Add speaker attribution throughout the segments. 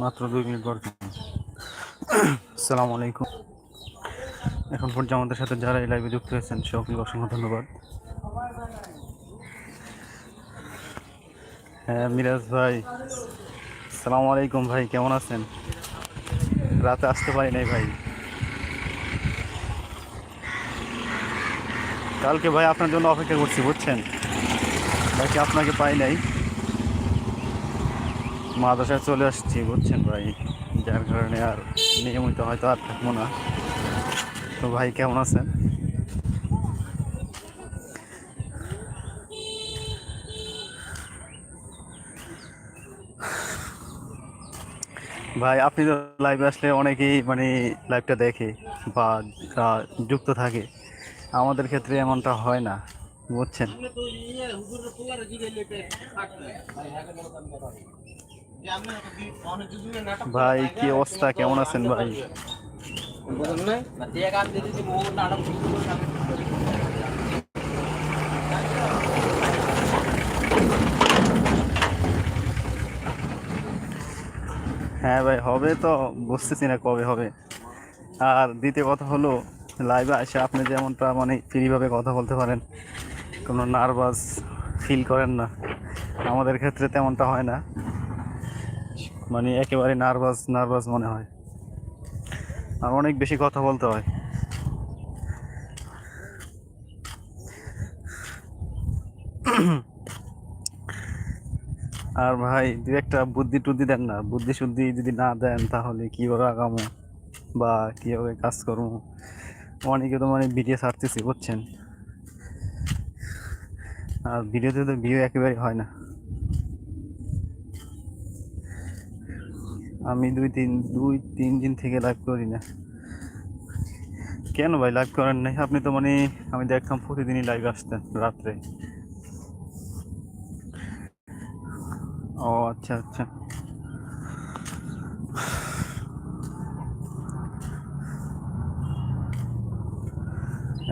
Speaker 1: মাত্র দুই মিনিট পর। আসসালামু আলাইকুম। এখন পর্যন্ত আমাদের সাথে যারা এই লাইভে যুক্ত হয়েছেন সকলকে অসংখ্য ধন্যবাদ। হ্যাঁ মিরাজ ভাই, আসসালামু আলাইকুম ভাই, কেমন আছেন? রাতে আসতে পারি নাই ভাই। কালকে ভাই আপনার জন্য অপেক্ষা করছি, বুঝছেন? বাকি আপনাকে পাই নাই। মাদ্রাসায় চলে আসছি, বুঝছেন ভাই? যার কারণে আর নিয়মিত হয়তো আর থাকব না। তো ভাই, কেমন আছেন? ভাই, আপনি তো লাইভে আসলে অনেকেই মানে লাইভটা দেখে বা যুক্ত থাকে। আমাদের ক্ষেত্রে এমনটা হয় না, বুঝছেন? ভাই, কি অবস্থা? কেমন আছেন ভাই? হ্যাঁ ভাই, হবে তো, বুঝতেছি না কবে হবে। আর দ্বিতীয় কথা হলো লাইভে এসে আপনি যেমনটা মানে ফ্রিভাবে কথা বলতে পারেন। কোনো নার্ভাস ফিল করেন না। আমাদের ক্ষেত্রে তেমনটা হয় না। মানে একেবারে নার্ভাস নার্ভাস মনে হয়। আর অনেক বেশি কথা বলতে হয়। আর ভাই, দু একটা বুদ্ধি টুদ্ধি দেন না। বুদ্ধি শুদ্ধি যদি না দেন, তাহলে কীভাবে আগামো? বা কীভাবে কাজ করব? অনেকে তো মানে ভিডিও ছাড়তেছি, বুঝছেন? আর ভিডিওতে তো ভিউ একেবারে হয় না। আমি দুই তিন দুই তিন দিন থেকে লাইভ করি না। কেন ভাই লাইভ করেন নাই? আপনি তো মানে আমি দেখতাম প্রতিদিনই লাইভ আসতেন রাত্রে। ও আচ্ছা আচ্ছা।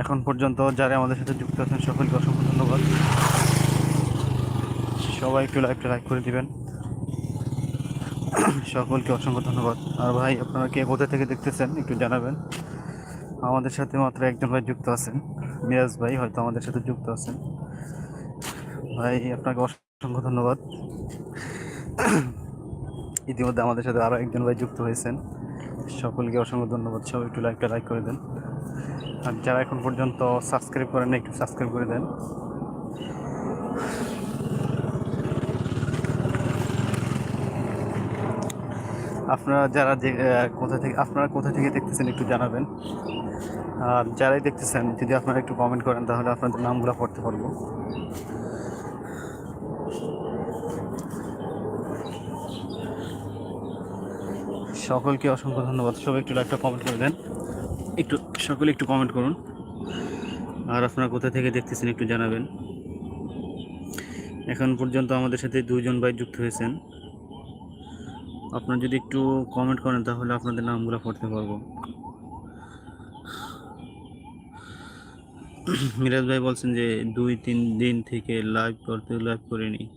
Speaker 1: এখন পর্যন্ত যারা আমাদের সাথে যুক্ত আছেন, সকলকে অসংখ্য ধন্যবাদ। সবাই একটু লাইভটা লাইক করে দিবেন। সকলকে অসংখ্য ধন্যবাদ। আর ভাই, আপনারা কে কোথা থেকে দেখতেছেন একটু জানাবেন। আমাদের সাথে মাত্র একজন ভাই যুক্ত আছেন। মিরাজ ভাই হয়তো আমাদের সাথে যুক্ত আছেন। ভাই, আপনাকে অসংখ্য ধন্যবাদ। ইতিমধ্যে আমাদের সাথে আরও একজন ভাই যুক্ত হয়েছেন। সকলকে অসংখ্য ধন্যবাদ। সবাই একটু লাইকটা, লাইক করে দেন। আর যারা এখন পর্যন্ত সাবস্ক্রাইব করেন একটু সাবস্ক্রাইব করে দেন। আপনারা যারা যে কোথা থেকে, আপনারা কোথা থেকে দেখতেছেন একটু জানাবেন। আর যারাই দেখতেছেন, যদি আপনারা একটু কমেন্ট করেন, তাহলে আপনাদের নামগুলো পড়তে পারব। সকলকে অসংখ্য ধন্যবাদ। সবাই একটু একটা কমেন্ট করে দেন। একটু, সকলে একটু কমেন্ট করুন। আর আপনারা কোথা থেকে দেখতেছেন, একটু জানাবেন। এখন পর্যন্ত আমাদের সাথে দুজন ভাই যুক্ত হয়েছেন। আপনারা যদি একটু কমেন্ট করেন, তাহলে আপনাদের নামগুলো পড়তে পারব। মিরাজ ভাই বলছেন যে, দুই তিন দিন থেকে লাইভ করতে লাইভ করিনি।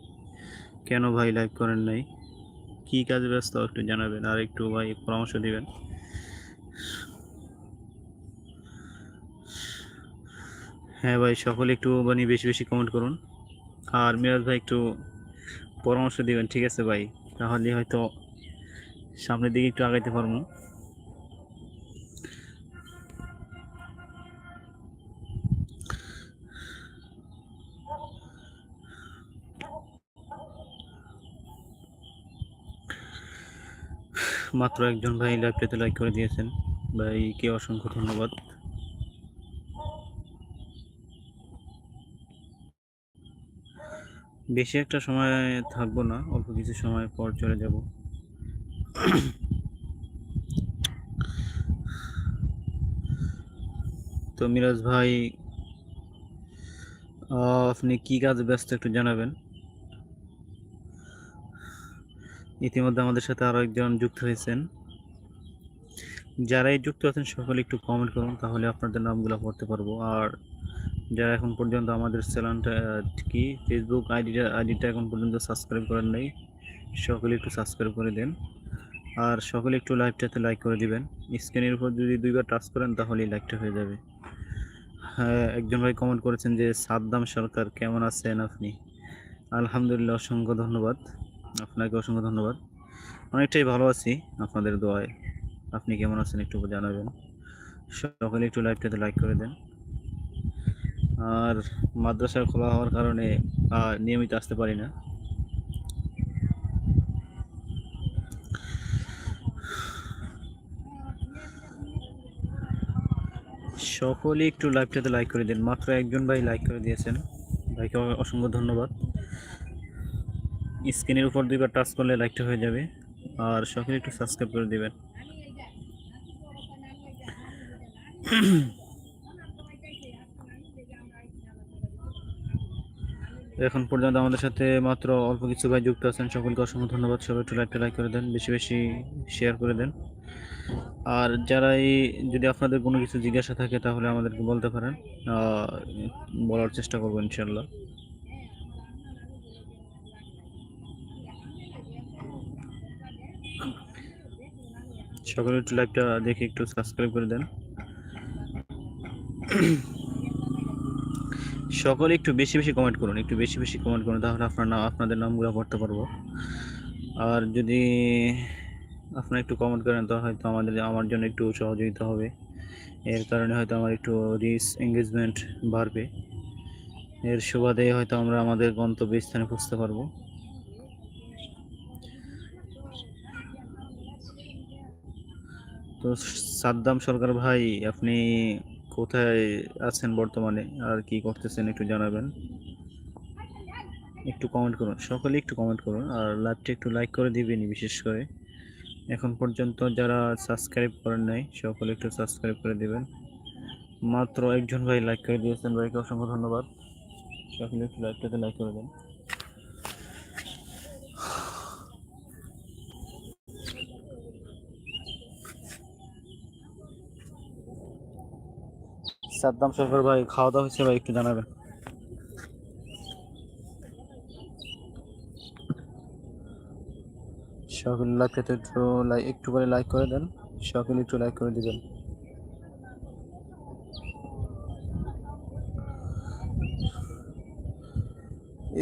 Speaker 1: কেন ভাই লাইভ করেন নাই? কি কাজে ব্যস্ত? একটু জানাবেন আর একটু ভাই পরামর্শ দিবেন। হ্যাঁ ভাই, সকলে একটু মানে বেশি বেশি কমেন্ট করুন। আর মিরাজ ভাই একটু পরামর্শ দিবেন, ঠিক আছে ভাই? তাহলে হয়তো সামনের দিকে একটু আগাইতে পারব। মাত্র একজন ভাই লাইভটাতে লাইক করে দিয়েছেন। ভাই ভাইকে অসংখ্য ধন্যবাদ। বেশি একটা সময় থাকব না, অল্প কিছু সময় পর চলে যাব। তো মিরাজ ভাই আপনি কি কাজে ব্যস্ত একটু জানাবেন? ইতিমধ্যে আমাদের সাথে আরও একজন যুক্ত হয়েছেন। যারাই যুক্ত আছেন, সকলে একটু কমেন্ট করুন, তাহলে আপনাদের নামগুলো পড়তে পারব। আর যারা এখন পর্যন্ত আমাদের চ্যানেলটা কি ফেসবুক আইডিটা আইডিটা এখন পর্যন্ত সাবস্ক্রাইব করেন নাই, সকলে একটু সাবস্ক্রাইব করে দেন। আর সকলে একটু লাইভটাতে লাইক করে দিবেন। স্ক্রিনের উপর যদি দুইবার টাচ করেন, তাহলেই লাইকটা হয়ে যাবে। হ্যাঁ একজন ভাই কমেন্ট করেছেন যে, সাদ্দাম সরকার, কেমন আছেন আপনি? আলহামদুলিল্লাহ, অসংখ্য ধন্যবাদ। আপনাকে অসংখ্য ধন্যবাদ। অনেকটাই ভালো আছি আপনাদের দোয়ায়। আপনি কেমন আছেন একটু জানাবেন। সকলে একটু লাইভটাতে লাইক করে দেন। আর মাদ্রাসা খোলা হওয়ার কারণে নিয়মিত আসতে পারি না। সকলে একটু লাইভটাতে লাইক করে দিন। মাত্র একজন ভাই লাইক করে দিয়েছেন। ভাইকে অসংখ্য ধন্যবাদ। স্ক্রিনের উপর দুইবার টাচ করলে লাইকটা হয়ে যাবে। আর সকলে একটু সাবস্ক্রাইব করে দিবেন। এখন পর্যন্ত আমাদের সাথে মাত্র অল্প কিছু ভাই যুক্ত আছেন। সকলকে অসংখ্য ধন্যবাদ। সবাই একটু লাইকটা লাইক করে দেন। বেশি বেশি শেয়ার করে দেন। আর যারাই যদি আপনাদের কোনো কিছু জিজ্ঞাসা থাকে তাহলে আমাদেরকে বলতে পারেন। বলার চেষ্টা করব ইনশাল্লাহ সকলে একটু লাইভটা দেখে একটু সাবস্ক্রাইব করে দেন। সকলে একটু বেশি বেশি কমেন্ট করুন, একটু বেশি বেশি কমেন্ট করুন, তাহলে আপনার আপনাদের নামগুলো পড়তে পারব। আর যদি আপনারা একটু কমেন্ট করেন, তো হয়তো আমাদের, আমার জন্য একটু সহযোগিতা হবে। এর কারণে হয়তো আমার একটু রিচ এঙ্গেজমেন্ট বাড়বে। এর সুবাদে হয়তো আমরা আমাদের গন্তব্যস্থানে পৌঁছতে পারব। তো সাদ্দাম সরকার ভাই, আপনি কোথায় আছেন বর্তমানে? আর কি করতেছেন একটু জানাবেন। একটু কমেন্ট করুন, সকলে একটু কমেন্ট করুন, আর লাইভটা একটু লাইক করে দিবেনই বিশেষ করে। এখন পর্যন্ত যারা সাবস্ক্রাইব করেন নাই, সকলে একটু সাবস্ক্রাইব করে দিবেন। মাত্র একজন ভাই লাইক করে দিয়েছেন, ভাইকে অসংখ্য ধন্যবাদ। সকলে একটু লাইভটাতে লাইক করে দেন। সাদ্দাম সরকার ভাই, খাওয়া দাওয়া হয়েছে ভাই, একটু জানাবেন। সকলে লাইকটাতে একটু লাইক একটু করে লাইক করে দেন সকলে একটু লাইক করে দিবেন।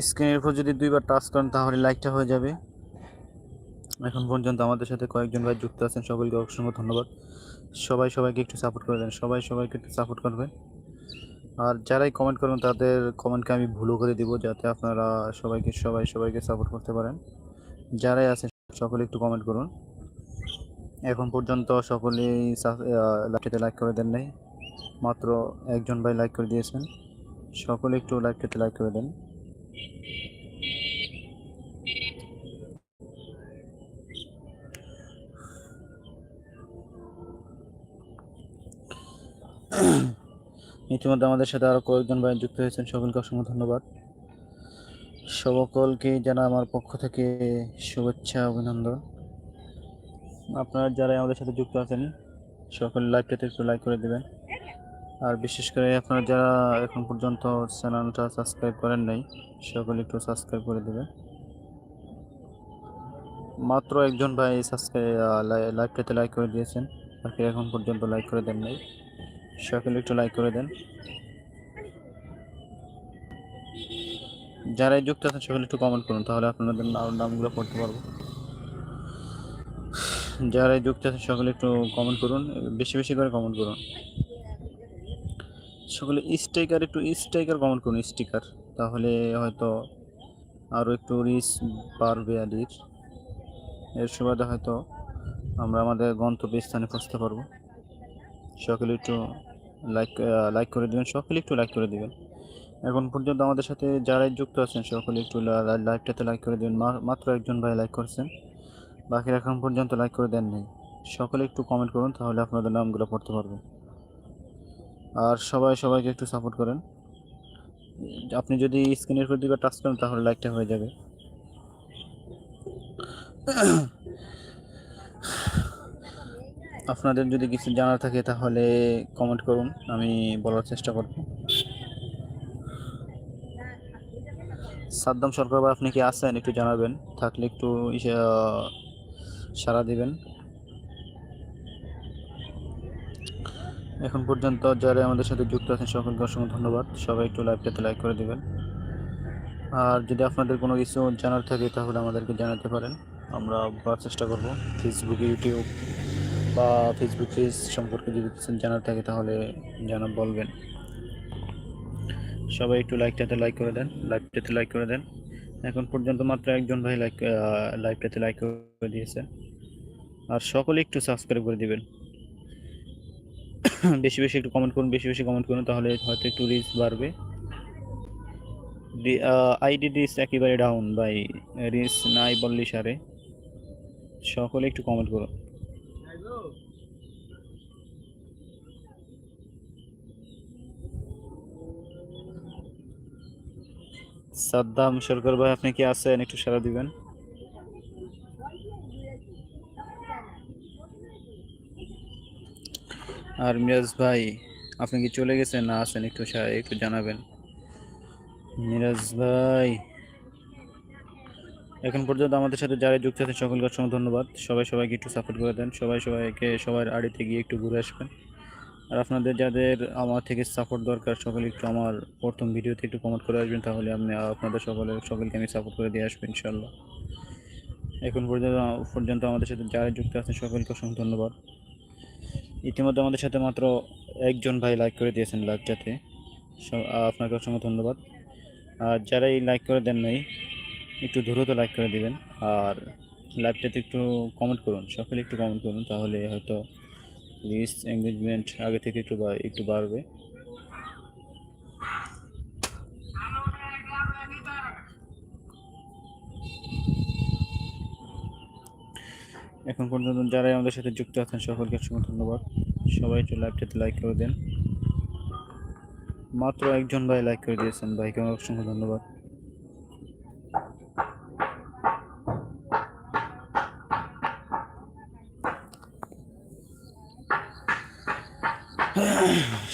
Speaker 1: স্ক্রিনের উপর যদি দুইবার টাচ করেন, তাহলে লাইকটা হয়ে যাবে। এখন পর্যন্ত আমাদের সাথে কয়েকজন ভাই যুক্ত আছেন, সকলকে অসংখ্য ধন্যবাদ। সবাই সবাইকে একটু সাপোর্ট করে দেন, সবাই সবাইকে একটু সাপোর্ট করবেন। আর যারাই কমেন্ট করবেন, তাদের কমেন্টকে আমি ভুলও করে দিব, যাতে আপনারা সবাইকে, সবাই সবাইকে সাপোর্ট করতে পারেন। যারাই আছেন সকলে একটু কমেন্ট করুন। এখন পর্যন্ত সকলেই লাইকটাতে লাইক করে দেন নাই। মাত্র একজন ভাই লাইক করে দিয়েছেন। সকলে একটু লাইকটাতে লাইক করে দেন। ইতিমধ্যে আমাদের সাথে আরও কয়েকজন ভাই যুক্ত হয়েছেন। সকলকে অসংখ্য ধন্যবাদ। সকলকে জানা আমার পক্ষ থেকে শুভেচ্ছা, অভিনন্দন। আপনারা যারা আমাদের সাথে যুক্ত আছেন, সকল লাইভটাতে একটু লাইক করে দিবেন। আর বিশেষ করে আপনারা যারা এখন পর্যন্ত চ্যানেলটা সাবস্ক্রাইব করেন নাই, সকলে একটু সাবস্ক্রাইব করে দিবেন। মাত্র একজন ভাই সাবস্ক্রাইব লাইভটাতে লাইক করে দিয়েছেন, বাকি এখন পর্যন্ত লাইক করে দেন নাই। সকলে একটু লাইক করে দেন। যারাই যুক্ত আছেন সকলে একটু কমেন্ট করুন, তাহলে আপনাদের নাম- নামগুলো পড়তে পারব। যারাই যুক্ত আছেন সকলে একটু কমেন্ট করুন, বেশি বেশি করে কমেন্ট করুন। সকলে স্টিকার একটু স্টিকার কমেন্ট করুন স্টিকার তাহলে হয়তো আরও একটু রিচ বাড়বে আদির। এর সুবাদে হয়তো আমরা আমাদের গন্তব্যস্থানে পৌঁছতে পারব। সকলে একটু লাইক লাইক করে দেবেন, সকলে একটু লাইক করে দিবেন। এখন পর্যন্ত আমাদের সাথে যারাই যুক্ত আছেন সকলে একটু লাইভটাতে লাইক করে দিবেন। মা- মাত্র একজন ভাই লাইক করছেন। বাকিরা এখন পর্যন্ত লাইক করে দেন নাই। সকলে একটু কমেন্ট করুন, তাহলে আপনাদের নামগুলো পড়তে পারব। আর সবাই সবাইকে একটু সাপোর্ট করেন। আপনি যদি স্ক্রিনের উপর দিকে টাচ করেন, তাহলে লাইকটা হয়ে যাবে। আপনাদের যদি কিছু জানার থাকে, তাহলে কমেন্ট করুন। আমি বলার চেষ্টা করব। সাদ্দাম সরকার আপনি কি আছেন? একটু জানাবেন। থাকলে একটু সাড়া দিবেন। এখন পর্যন্ত যারা আমাদের সাথে যুক্ত আছেন, সকলকে অসংখ্য ধন্যবাদ। সবাই একটু লাইভটাতে লাইক করে দিবেন। আর যদি আপনাদের কোনো কিছু জানার থাকে, তাহলে আমাদেরকে জানাতে পারেন। আমরা চেষ্টা করব। ফেসবুক ইউটিউব বা ফেসবুক পেজ সম্পর্কে যদি জানার থাকে, তাহলে জানা বলবেন। সবাই একটু লাইকটাতে লাইক করে দেন লাইভটাতে লাইক করে দেন। এখন পর্যন্ত মাত্র একজন ভাই লাইক লাইভটাতে লাইক করে দিয়েছে। আর সকলে একটু সাবস্ক্রাইব করে দিবেন। বেশি বেশি একটু কমেন্ট করুন, বেশি বেশি কমেন্ট করুন, তাহলে হয়তো একটু রিচ বাড়বে। আইডি রিচ একেবারে ডাউন বাই রিচ নাই বললি সারে। সকলে একটু কমেন্ট করুন। সাদ্দাম সরকার ভাই, আপনি কি আছেন? একটু সারা দিবেন। আর মিরাজ ভাই, আপনি কি চলে গেছেন? না আছেন, একটু একটু জানাবেন। মিরাজ ভাই, এখন পর্যন্ত আমাদের সাথে যারা যুক্ত আছেন, সকলকে অসংখ্য ধন্যবাদ। সবাই সবাইকে একটু সাপোর্ট করে দেন। সবাই সবাইকে, সবার আড়িতে গিয়ে একটু ঘুরে আসবেন। আর আপনাদের যাদের আমার থেকে সাপোর্ট দরকার, সকলে একটু আমার প্রথম ভিডিওতে একটু কমেন্ট করে আসবেন, তাহলে আপনি, আপনাদের সকলের, সকলকে আমি সাপোর্ট করে দিয়ে আসব ইনশাল্লাহ এখন পর্যন্ত পর্যন্ত আমাদের সাথে যারা যুক্ত আছেন, সকলকে অসংখ্য ধন্যবাদ। ইতিমধ্যে আমাদের সাথে মাত্র একজন ভাই লাইক করে দিয়েছেন লাইভটাতে স- আপনাকে অসংখ্য ধন্যবাদ। আর যারা এই লাইক করে দেন নাই, একটু দ্রুত লাইক করে দিবেন। আর লাইভটাতে একটু কমেন্ট করুন, সকলে একটু কমেন্ট করুন, তাহলে হয়তো লিস্ট এঙ্গেজমেন্ট আগে থেকে একটু একটু বাড়বে। এখন পর্যন্ত যারাই আমাদের সাথে যুক্ত আছেন, সকলকে অসংখ্য ধন্যবাদ। সবাই একটু লাইভটাতে লাইক করে দেন। মাত্র একজন ভাই লাইক করে দিয়েছেন ভাইকে অসংখ্য ধন্যবাদ।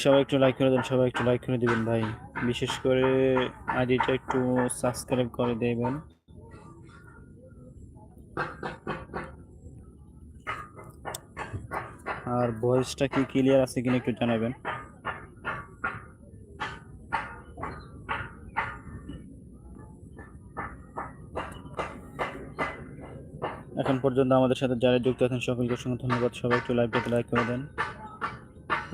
Speaker 1: সবাই একটু লাইক করে দেন, সবাই একটু লাইক করে দিবেন ভাই। বিশেষ করে আইডিটা একটু সাবস্ক্রাইব করে দেবেন। আর ভয়েসটা কি ক্লিয়ার আছে কিনা একটু জানাবেন। এখন পর্যন্ত আমাদের সাথে যারা যুক্ত আছেন সকলকে অসংখ্য ধন্যবাদ। সবাই একটু লাইভটাতে লাইক করে দেন।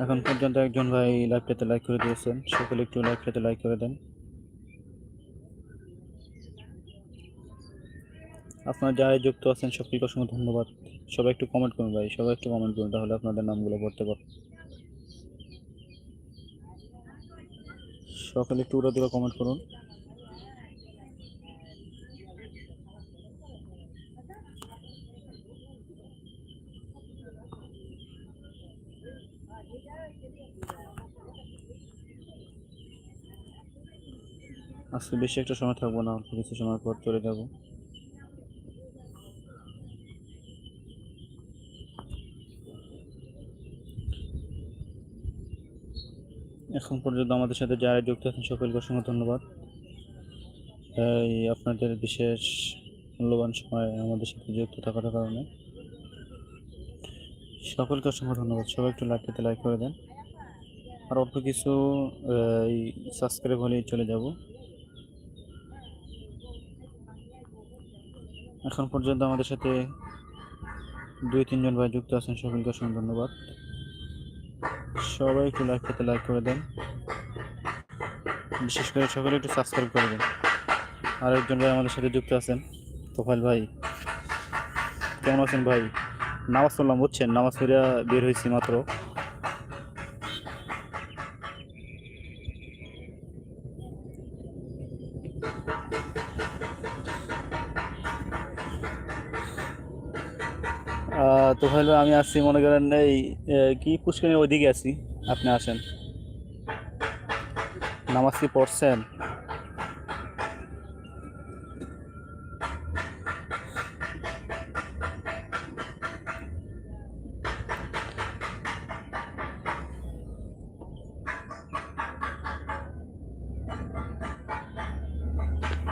Speaker 1: এখন পর্যন্ত একজন ভাই লাইভটাতে লাইক করে দিয়েছেন। সকলে একটু লাইভটাতে লাইক করে দেন। আপনারা যারা যুক্ত আছেন সকলকে অসংখ্য ধন্যবাদ। সবাই একটু কমেন্ট করুন ভাই, সবাই একটু কমেন্ট করুন, তাহলে আপনাদের নামগুলো পড়তে পারব। সকলে একটু উড়া দিলে কমেন্ট করুন। আজকে বেশি একটা সময় থাকব না, অল্প কিছু সময় পর চলে যাব। এখন পর্যন্ত আমাদের সাথে যারা যুক্ত আছেন, সকলকে অসংখ্য ধন্যবাদ। এই আপনাদের বিশেষ মূল্যবান সময় আমাদের সাথে যুক্ত থাকার কারণে। সকলকে অসংখ্য ধন্যবাদ। সবাই একটু লাইকটাতে লাইক করে দেন। আর অল্প কিছু, এই সাবস্ক্রাইব হলেই চলে যাব। এখন পর্যন্ত আমাদের সাথে দুই, তিনজন ভাই যুক্ত আছেন। সকলকে অসংখ্য ধন্যবাদ। সবাই একটু লাইক করতে লাইক করে দেন। বিশেষ করে সকলে একটু সাবস্ক্রাইব করে দেন। আর একজন ভাই আমাদের সাথে যুক্ত আছেন তোফাইল ভাই। কেমন আছেন ভাই? নামাজ পড়লাম, বুঝছেন? নামাজ পড়ে বের হয়েছি মাত্র। আহ, হলো আমি আসছি মনে করেন এই কি পুষ্করিণীর ওইদিকে আছি। আপনি আসেন। নামাজ কি পড়ছেন?